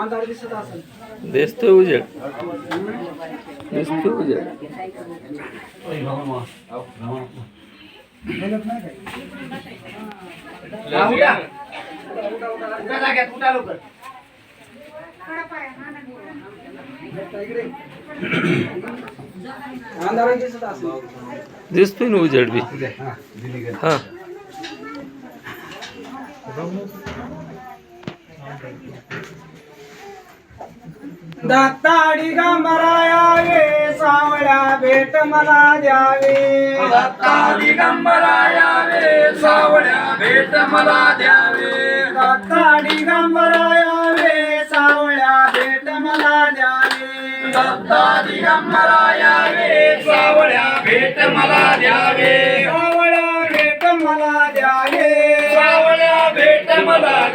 अंधार दिसत असेल. दिसतोय उजेड. दिसतोय उजेड. अंधार दिसत असेल. दिसतोय ना उजेड बी. हा दत्ताडी गंभरायावे सावळ्या भेट मला द्यावे. दत्ता दिगंबरायावे सावळ्या भेट मला द्यावे. दत्ताडी गंभरायावे सावळ्या भेट मला द्यावे. दत्ता दिगंबरायावे सावळ्या भेट मला द्यावे. सावळ्या भेट मला द्यावे. सावळ्या भेट मला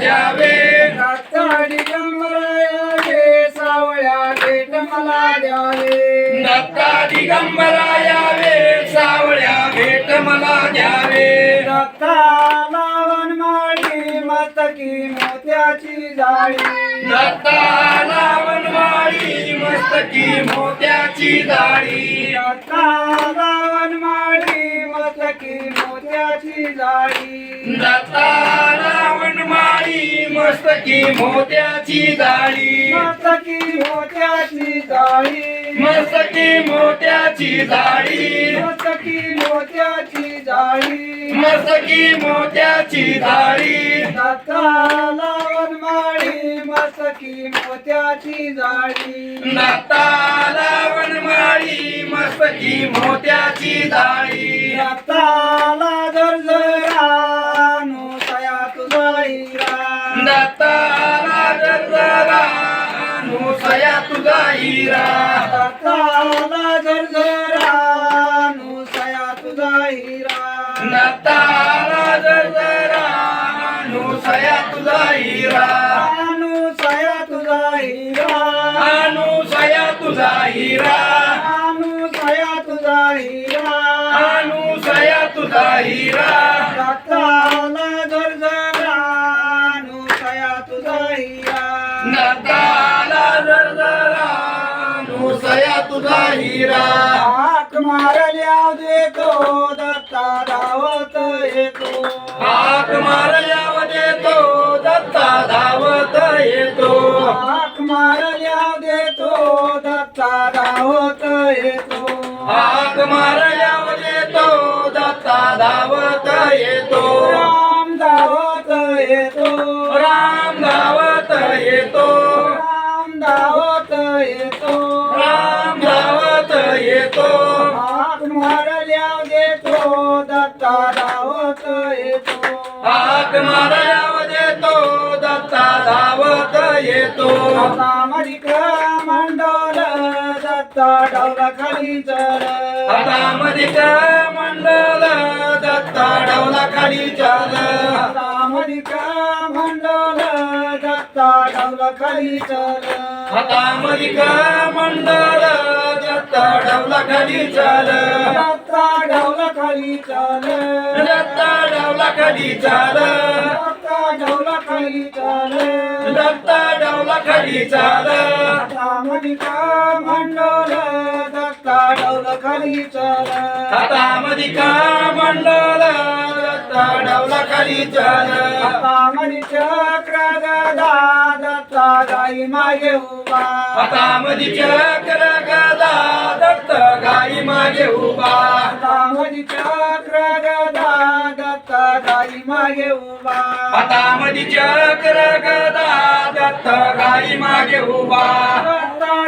द्यावे दत्ताडी गंभरायावे सावळ्या भेट मला द्यावे. दत्ता दिगंबरायावे सावळ्या भेट मला द्यावे. दत्ताला वनमाळी मस्तकी मोत्याची जाळी. दत्ता लावणवाळी मस्तकी मोत्याची दाढी दत्ताला वनमाळी मस्तकी मोत्याची जाळी दत्ता लावणवाळी मस्तकी मोत्याची दाढी मस्तकी मोत्याची जाळी. मस्तकी मोत्याची दाढी मस्तकी मोत्याची जाळी. मस्तकी मोत्याची दाढी दत्ताला वनमाळी मस्तकी मोत्याची जाळी. दत्ता लावणवाळी मस्तकी मोत्याची दाढी दत्ताला जर्जरा नुसया तुझा हिरा दत्ताला जरा नुसया तुझा हिरा दत्ताला जर्जरा नुसया तुझा हिरा दत्ताला हिरा। नुसया तुझा हिरा। अनुसया तुझा हिरा। दत्ताला जर्जरा नुसया तुझा हिरा। दत्ताला जरा नुसया तुझा हिरा। हाक मारल्या देतो दत्ता धावत येतो. हाक मारल्याव देतो दत्ता धावत येतो. हाक मारल्या धावत येतो. हाक मारल्याव देतो दत्ता धावत येतो. राम धावत येतो. राम धावत येतो. राम धावत येतो. राम धावत येतो. हाक मारल्या देतो दत्ता धावत येतो. हाक मारल्याव देतो दत्ता धावत येतो. मंडल दत्ता डावला खाली चल हातामध्ये मंडल दत्ता डवला खाली चाल खाली चल. मंडल दत्ता डवला खाली चाल. दत्ता डावला खाली चल. दत्ता डवला खाली चाल. दत्ता डावला खाली चल. दत्ता डवला खाली चाल. हातामधिक मंडल दत्ता डावला खाली चल. हातामध्ये मंडल दत्ता डवला खाली चाल हातामध्ये चक्र गदा दत्ता गाई मागे उभा. हातामध्ये चक्र गदा दत्त गाई मागे उभा. हातामध्ये चक्र गदा दत्ता गाई मागे उभा. हातामध्ये चक्र गदा दत्त गाई मागे उभा.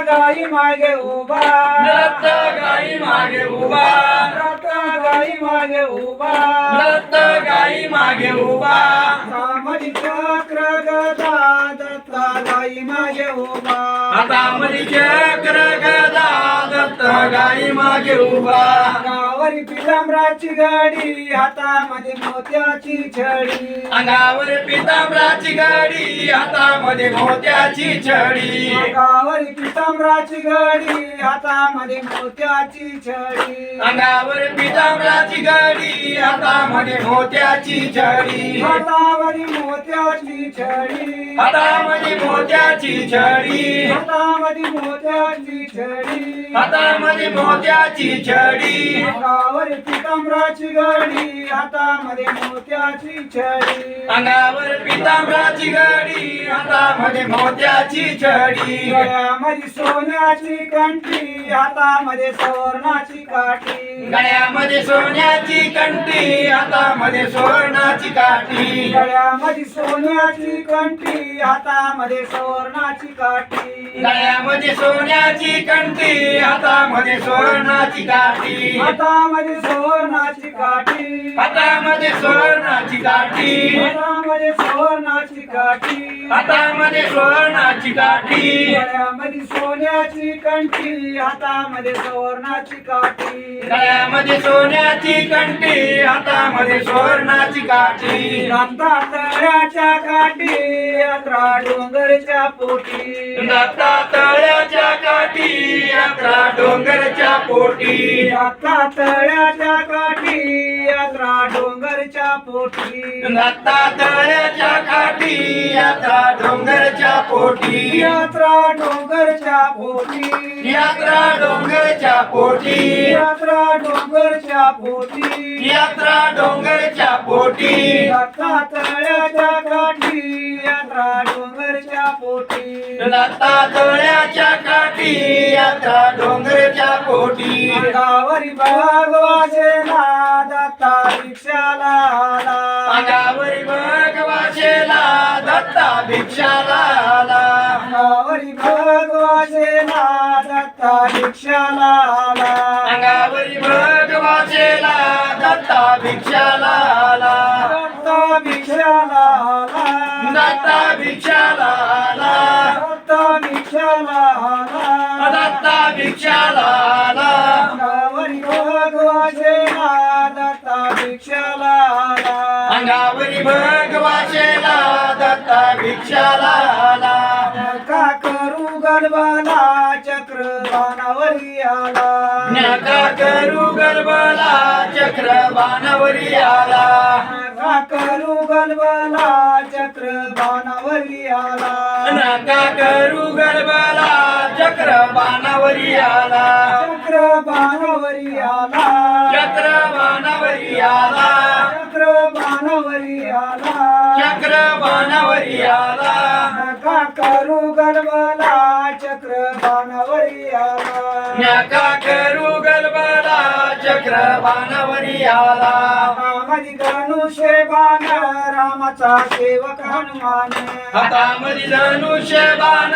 गाई मागे उभा. दत्त गाई मागे उभा. दत्ता गाई मागे उभा. दत्त गाई मागे उभा. चक्र गदा दत्ता गाई मागे उभा. हातामध्ये चक्र गदा दत्त गाई मागे उभा. अंगावरी पितांबराची गाडी हातामध्ये मोत्याची छडी. अंगावर पितांबराची गाडी हातामध्ये मोत्याची छडी. अंगावरी पितांबराची गाडी हातामध्ये मोत्याची छडी. अंगावर पितांबराची गाडी हातामध्ये मोत्याची छडी. हातावरी मोत्याची छडी हातामध्ये मोत्याची छडी हातामध्ये मोत्याची छडी हातामध्ये मोत्याची छडी अंगावरी पितांबराची गाडी. हातामध्ये मोत्याची छडी अंगावर पितांबराची गाडी. हातामध्ये मोत्याची छडी गळ्यामध्ये सोन्याची कंठी. हातामध्ये सुवर्णाची काठी. गळ्यामध्ये सोन्याची कंठी. हातामध्ये सुवर्णाची काठी. गळ्यामध्ये सोन्याची कंठी हातामध्ये सुवर्णाची काठी. गळ्यामध्ये सोन्याची कंठी हातामध्ये सुवर्णाची काठी. हातामध्ये सुवर्णाची काठी. हातामध्ये सुवर्णाची काठी. हातामध्ये सुवर्णाची काठी. हातामध्ये सुवर्णाची काठी. गळ्यामध्ये सोन्याची कंठी हातामध्ये सुवर्णाची काठी. गळ्यामध्ये सोन्याची कंठी हातामध्ये सुवर्णाची काठी. तळ्याच्या काठी यात्रा डोंगरच्या पोटी. दत्ता तळ्याच्या काठी यात्रा डोंगरच्या पोटी. दत्ता तळ्याच्या काठी डोंगरच्या पोटी. दत्ता तळ्याच्या काठी यात्रा डोंगरच्या पोटी. यात्रा डोंगरच्या पोटी. यात्रा डोंगरच्या पोटी. यात्रा डोंगरच्या पोटी. यात्रा डोंगरच्या पोटी. दत्ता तळ्याच्या काठी यात्रा डोंगरच्या पोटी. दत्ता तळ्याच्या काठी यात्रा डोंगरच्या पोटी. अंगावरी भगवासेना दत्ता रिक्षाला आला. अंगावरी भगवाशेला दत्ता भिक्षाला आला. अंगावरी भगवासेना दत्ता रिक्षाला आला. अंगावरी भगवाशेला दत्ता भिक्षाला आला. दत्ता भिक्षाला आला. दत्ता भिक्षाला आला दत्ता भिक्षाला आला दत्ता भिक्षाला आला अंगावरी भगवासेना दत्ता भिक्षाला आला अंगावरी भगवाशेला दत्ता भिक्षाला आला का करू गलबाला चक्र बाणावरी आला. नका करू गलबला चक्र बाणावरी आला. का करू गलबाला चक्र बाणावरी आला. नका करू गलबला चक्र बाणावरी आला. चक्र बाणावरी आला. चक्र बाणावरी आला. चक्र बाणावरी आला. चक्र बाणावरी आला. का करू गलबाला चक्र बाणावरी आला. नका करू गलबला चक्र बाणावरी आला. रामादी धनुष्य बाण रामाचा सेवक हनुमान. हातामध्ये धनुष्य बाण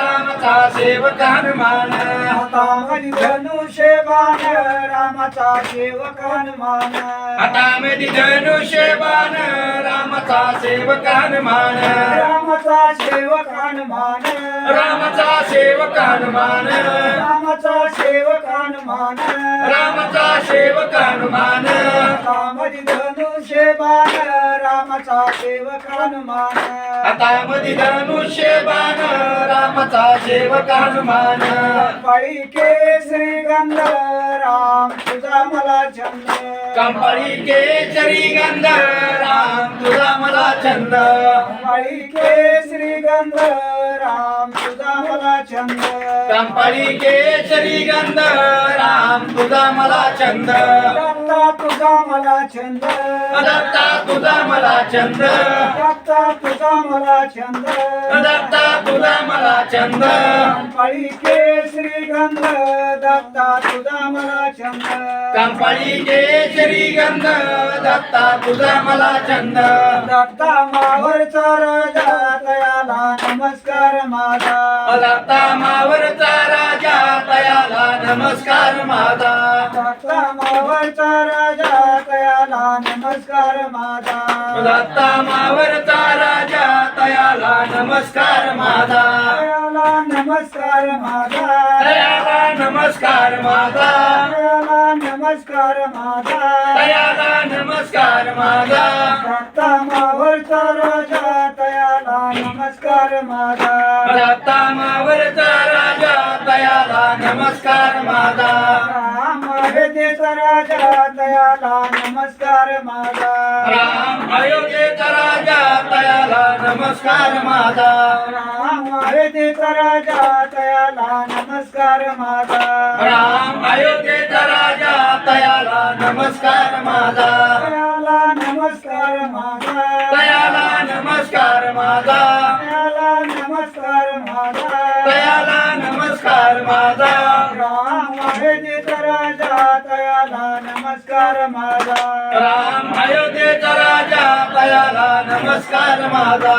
रामाचा सेवक हनुमान. हातामध्ये धनुष्य बाण रामाचा सेवक हनुमान. हातामध्ये धनुष्य बाण रामाचा सेवक हनुमान. रामाचा सेवक हनुमान. रामाचा सेवक हनुमान. रामाचा हनुमान। रामाचा सेवक हनुमान। हातामध्ये धनुष्य बाण रामाचा सेवक हनुमान। हातामध्ये धनुष्य बाण रामाचा सेवक हनुमान। पळी केसरी गंध राम तुझा मला छंद। कंपळी केसरी गंध राम तुझा मला छंद। पळी केसरी गंध राम तुझा मला छंद कंपळी केसरी गंध राम तुझा मला छंद दत्ता तुझा मला छंद दत्ता तुझा मला छंद दत्ता तुझा मला छंद दत्ता तुझा मला छंद पळी केसरी गंध दत्ता तुझा मला छंद कंपळी केसरी गंध दत्ता तुझा मला छंद दत्ता मावरचा राजा तयाला नमस्कार. माझा दत्ता मावरचा राजा तयाला नमस्कार माझा दत्ता मावरचा राजा तयाला नमस्कार माझा दत्ता मावरचा राजा तयाला नमस्कार माझा तयाला नमस्कार माझा तयाला नमस्कार माझा तयाला नमस्कार माझा तयाला नमस्कार माझा नमस्कार माझा दत्ता मावरचा राजा तयाला नमस्कार माझा राम अयोध्येचा राजा तयाला नमस्कार माझा राम अयोध्येचा राजा तयाला नमस्कार माझा राम अयोध्येचा राजा तयाला नमस्कार माझा राम अयोध्येचा राजा तयाला नमस्कार माझा तयाला नमस्कार माझा तयाला नमस्कार माझा तयाला नमस्कार माझा तयाला नमस्कार माझा राम अयोध्येचा राजा तयाला नमस्कार माझा राम अयोध्येचा राजा तयाला नमस्कार माझा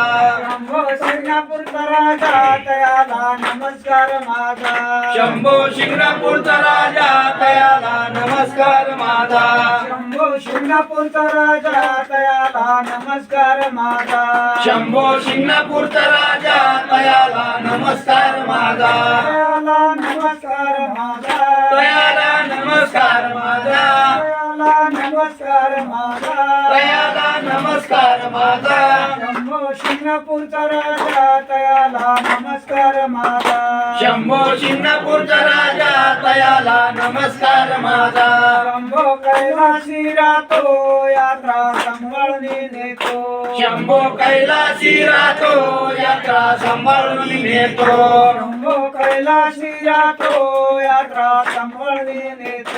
शिंगणापूरचा राजा तयाला नमस्कार माझा. शंभो शिंगणापूरचा राजा तयाला नमस्कार माझा. शंभो शिंगणापूरचा राजा तयाला नमस्कार माझा. शंभो शिंगणापूरचा राजा तयाला नमस्कार माझा. तयाला नमस्कार माझा. तयाला नमस्कार माझा. नमस्कार माझा तयाला नमस्कार माझा शंभो शिंगणापूरचा राजा तयाला नमस्कार माझा शंभो शिंगणापूरचा राजा तयाला नमस्कार माझा शंभो कैलासी राहतो यात्रा सांभाळून नेतो. शंभो कैलासी राहतो यात्रा सांभाळून नेतो. शंभो कैलासी राहतो यात्रा सांभाळून नेतो.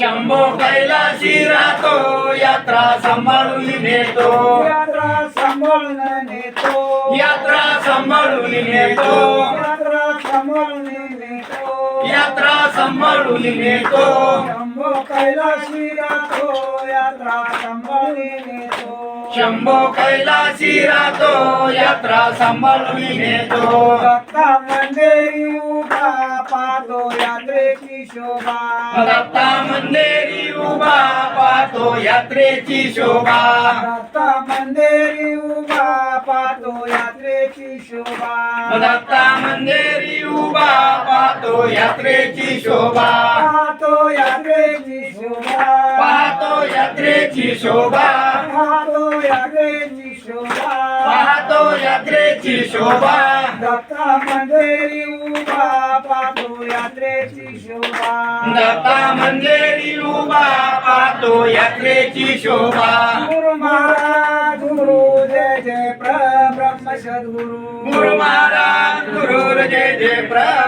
शंभो कैलासी राहतो यात्रा सांभाळून नेतो. यात्रा सांभाळून नेतो. यात्रा सांभाळून नेतो. यात्रा सांभाळून नेतो. यात्रा सांभाळून नेतो. शंभो कैलासी राहतो यात्रा सांभाळून नेतो. शंभो कैलासी राहतो यात्रा सांभाळून नेतो. उभा पाहतो यात्रेची शोभा. दत्ता मंदिरी उभा पाहतो यात्रेची शोभा. दत्ता मंदिरी उभा पाहतो यात्रेची शोभा. दत्ता मंदिरी उभा पाहतो यात्रेची शोभा. पाहतो यात्रेची शोभा. पाहतो यात्रेची शोभा. पाहतो यात्रेची शोभा. पाहतो यात्रेची शोभा. दत्ता मंदिरी यात्रेची शोभा. दत्ता मंदिरी उभा पाहतो यात्रेची शोभा. गुरु महाराज गुरु जय जय ब्रह्म सद्गुरु. गुरु महाराज गुरु जय जय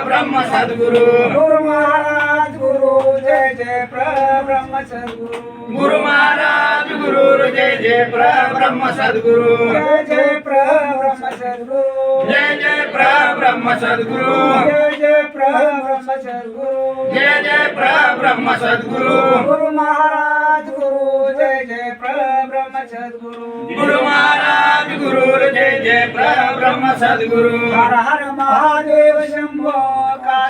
ब्रह्म सद्गुरु. गुरु महाराज गुरु जय जय ब्रह्म सद्गुरु. गुरु महाराज गुरु जय जय ब्रह्म सद्गुरु. जय जय ब्रह्म सद्गुरु. जय जय ब्रह्म सद्गुरु. जय जय ब्रह्म सद्गुरु जय जय ब्रह्म सद्गुरु गुरु महाराज गुरु जय जय ब्रह्म सद्गुरु गुरु महाराज गुरु जय जय ब्रह्म सद्गुरु हर हर महादेव शंभो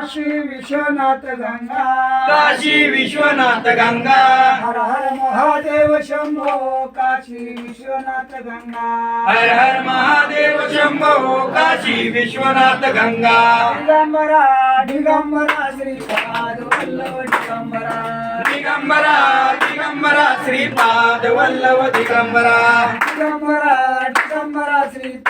काशी विश्वनाथ गंगा। काशी विश्वनाथ गंगा। हर हर महादेव शंभो काशी विश्वनाथ गंगा। हर हर महादेव शंभो काशी विश्वनाथ गंगा। दिगंबरा दिगंबरा श्रीपाद वल्लभ दिगंबरा। दिगंबरा दिगंबरा श्रीपाद वल्लभ दिगंबरा। दिगंबरा दिगंबरा श्रीपाद